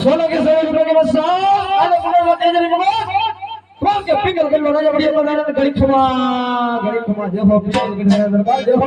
સોના કે સવાલ રૂપિયા કે બસ આને પુનઃ વતે જરી મગો કોણ કે પિંગલ ગલ્લો રાજા બડિયા બગાડા ઘડી ખમા ઘડી ખમા દેખો પિંગલ ગલ્લો દરબાર દેખો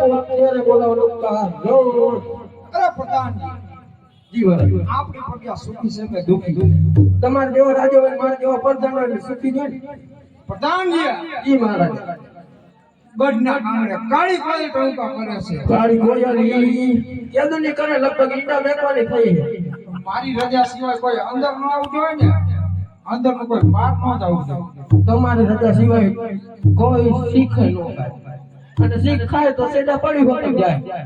અત્યારે બોલાવવાનું કારણ અરે પ્રધાનજી જીવન. આપણી પ્રજા સુખી છે કે દુખી. તમારે જેવો રાજો હોય મારે જેવો પ્રધાન હોય સુખી જ પ્રધાનજી જી મહારાજ. ગઢના આંગણે કાળી કાળી ટંકા કરે છે. કાળી ગોયલી. યદુની કરે લગભગ ઈંડા મેકવાની થઈ મારી રજા સિવાય કોઈ અંદર ન આવતું હોય ને અંદર કોઈ બહાર ન જ આવતું. જોઈએ. તમારી રજા સિવાય કોઈ શીખે ન ખાય અને શીખ ખાય તો સેડા પડી પડી જાય.